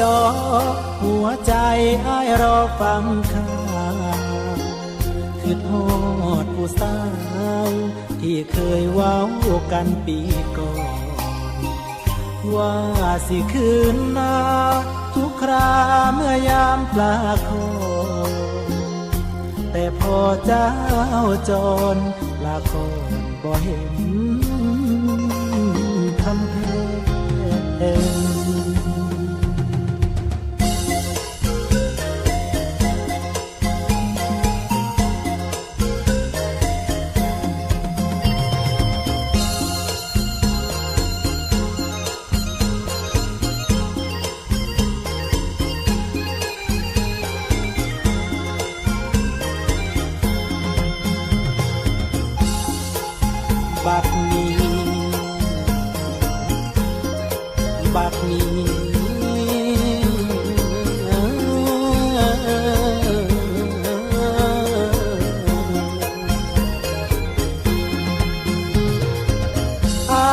ดอ หัวใจอ้ายรอฟังข่าวคือโทษผู้สาวที่เคยเว้ากันปีก่อน ว่าสิคืนนาทุกคราเมื่อยามปลาคนแต่พอเจ้าจรละคนบ่เห็น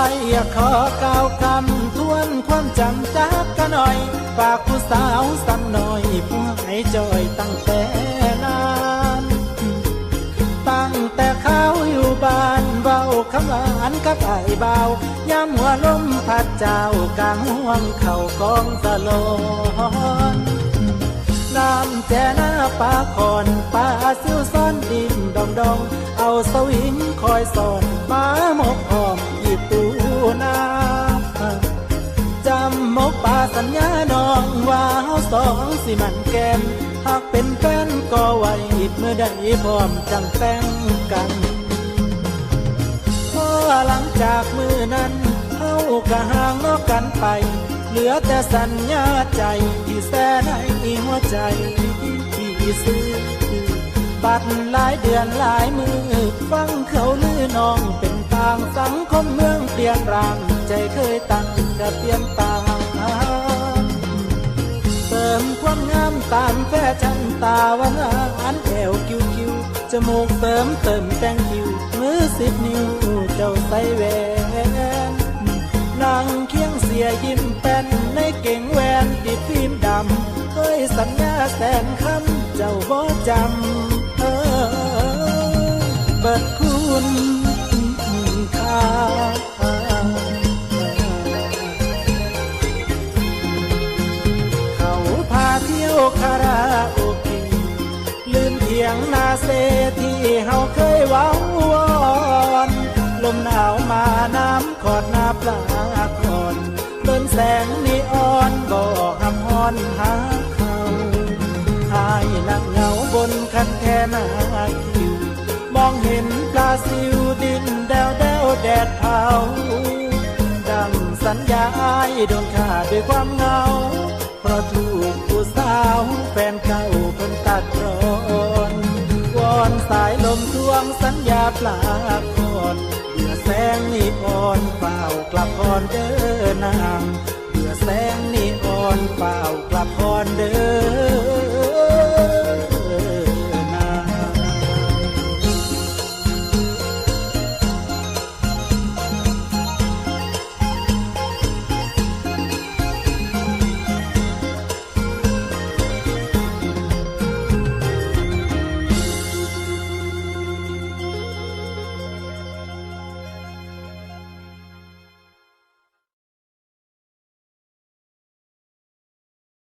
อยอยากขอกาวคำทวนความจำจากกันหน่อยฝากผู้สาวซ้ำหน่อยผู้ให้จอยตั้งแต่นานตั้งแต่เขาอยู่บ้านเบาคำหวานกับไอ้เบายามหัวลมพัดเจ้ากลางห่วงเข่ากองตะลอนน้ำแจหน้าปลาคอนปลาซิวซ่อนดินดองดองเอาสวิงคอยสอน จำมกป่าสัญญาน้องว่าเฮาสองสิมันแกนหากเป็นแฟนก็ไว้เมื่อใดพร้อมจังแต่งกันเพราะหลังจากมือนั้นเฮากะห่างนอกกันไป เหลือแต่สัญญาใจที่แสนให้หัวใจที่ซื้อบัตรหลายเดือนหลายมือฟังเขาลือน้องเป็นทางสังคมเมืองเปลี่ยนราง ใจเคยตั้งกระเพียมตาเติมความงามตามแฟชั่นตาวานหวานแก้วคิวคิวจมูกเติมเติมแต่งคิวมือสิบนิ้วเจ้าใส่แหวนนั่งเคียงเสียยิ้มแป้นในเก่งแหวนติดฟิล์มดำเคยสัญญาแสนคำเจ้าบ่จำเออเบิดคุณ คาราโอเกะลืมเถียงนาเซที่เฮาเคยว้าวอนลมหนาวมาน้ำขอดนาปลาคอนเดินแสงนีออนบอกหำฮอนหาเขาหายนั่งเหงาบนคันแค่นาคิว มองเห็นปลาซิวดินแดวแดวแดดเผาดังสัญญาอายโดนขาดด้วยความเหงาเพราะถู ดรอนวอนสายลมทวงสัญญาปลาคอนเบื่อแสงนีออนเฝ้ากลับพรเด้อนางเบื่อแสงนีออนเฝ้ากลับพรเด้อ